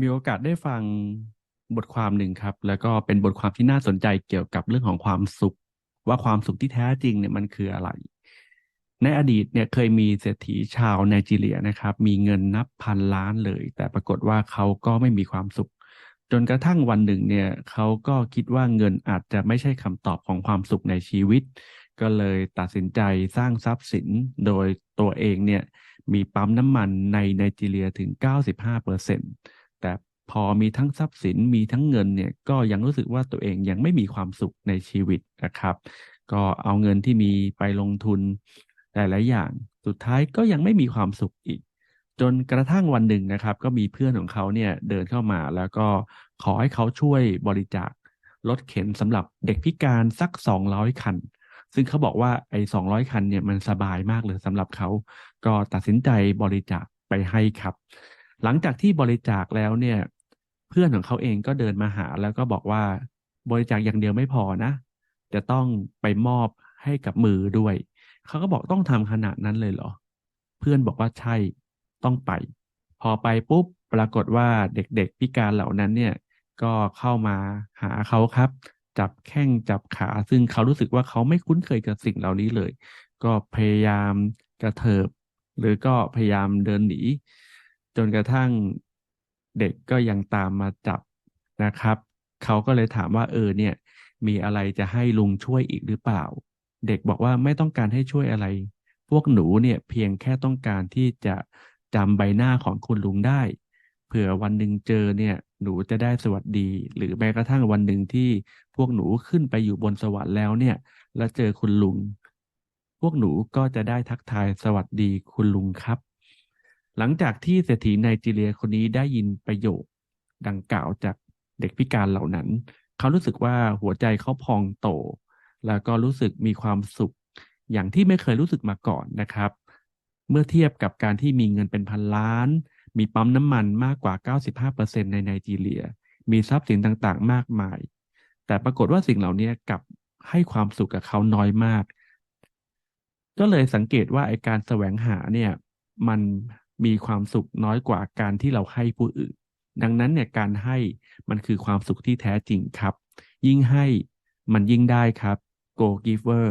มีโอกาสได้ฟังบทความหนึ่งครับ แล้วก็เป็นบทความที่น่าสนใจเกี่ยวกับเรื่องของความสุข ว่าความสุขที่แท้จริงเนี่ยมันคืออะไร ในอดีตเนี่ยเคยมีเศรษฐีชาวไนจีเรียนะครับ มีเงินนับพันล้านเลย แต่ปรากฏว่าเขาก็ไม่มีความสุข จนกระทั่งวันหนึ่งเนี่ยเขาก็คิดว่าเงินอาจจะไม่ใช่คำตอบของความสุขในชีวิต ก็เลยตัดสินใจสร้างทรัพย์สินโดยตัวเองเนี่ยมีปั๊มน้ำมันในไนจีเรียถึง 95เปอร์เซ็นต์ แต่พอมีทั้งทรัพย์สินมีทั้งเงินเนี่ยก็ยังรู้สึกว่าตัวเองยังไม่มีความสุขในชีวิตนะครับ ก็เอาเงินที่มีไปลงทุนหลายๆอย่างสุดท้ายก็ยังไม่มีความสุขอีก จนกระทั่งวันหนึ่งนะครับ ก็มีเพื่อนของเขาเนี่ยเดินเข้ามาแล้วก็ขอให้เขาช่วยบริจาครถเข็นสำหรับเด็กพิการสัก200คัน ซึ่งเขาบอกว่าไอ้200คันเนี่ยมันสบายมากเลยสำหรับเขาก็ตัดสินใจบริจาคไปให้ครับ หลังจากที่บริจาคแล้วเนี่ย เพื่อนของเขาเองก็เดินมาหาแล้วก็บอกว่าบริจาคอย่างเดียวไม่พอนะ จะต้องไปมอบให้กับมือด้วย เขาก็บอกต้องทำขนาดนั้นเลยเหรอ เพื่อนบอกว่าใช่ต้องไป พอไปปุ๊บปรากฏว่าเด็กๆพิการเหล่านั้นเนี่ย ก็เข้ามาหาเขาครับ จับแข้งจับขา ซึ่งเขารู้สึกว่าเขาไม่คุ้นเคยกับสิ่งเหล่านี้เลย ก็พยายามกระเถิบ หรือก็พยายามเดินหนี จนกระทั่งเด็กก็ยังตามมาจับนะครับ เขาก็เลยถามว่าเออเนี่ย มีอะไรจะให้ลุงช่วยอีกหรือเปล่า เด็กบอกว่าไม่ต้องการให้ช่วยอะไร พวกหนูเนี่ยเพียงแค่ต้องการที่จะจำใบหน้าของคุณลุงได้ เผื่อวันหนึ่งเจอเนี่ย หนูจะได้สวัสดี หรือแม้กระทั่งวันหนึ่งที่พวกหนูขึ้นไปอยู่บนสวรรค์แล้วเนี่ย แล้วเจอคุณลุง พวกหนูก็จะได้ทักทายสวัสดีคุณลุงครับ หลังจากที่เศรษฐีไนจีเรียคนนี้ได้ยินประโยคดังกล่าวจากเด็กพิการเหล่านั้น เขารู้สึกว่าหัวใจเขาพองโต แล้วก็รู้สึกมีความสุข อย่างที่ไม่เคยรู้สึกมาก่อนนะครับ เมื่อเทียบกับการที่มีเงินเป็นพันล้าน มีปั๊มน้ำมันมากกว่า 95%ในไนจีเรีย มีทรัพย์สินต่างๆ มากมาย แต่ปรากฏว่าสิ่งเหล่านี้กลับให้ความสุขกับเขาน้อยมาก ก็เลยสังเกตว่าไอการแสวงหาเนี่ย มัน มีความสุขน้อยกว่าการที่เราให้ผู้อื่น ดังนั้นเนี่ยการให้มันคือความสุขที่แท้จริงครับ ยิ่งให้มันยิ่งได้ครับ go giver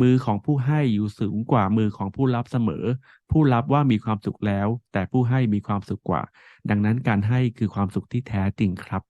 มือของผู้ให้อยู่สูงกว่ามือของผู้รับเสมอ ผู้รับว่ามีความสุขแล้ว แต่ผู้ให้มีความสุขกว่า ดังนั้นการให้คือความสุขที่แท้จริงครับ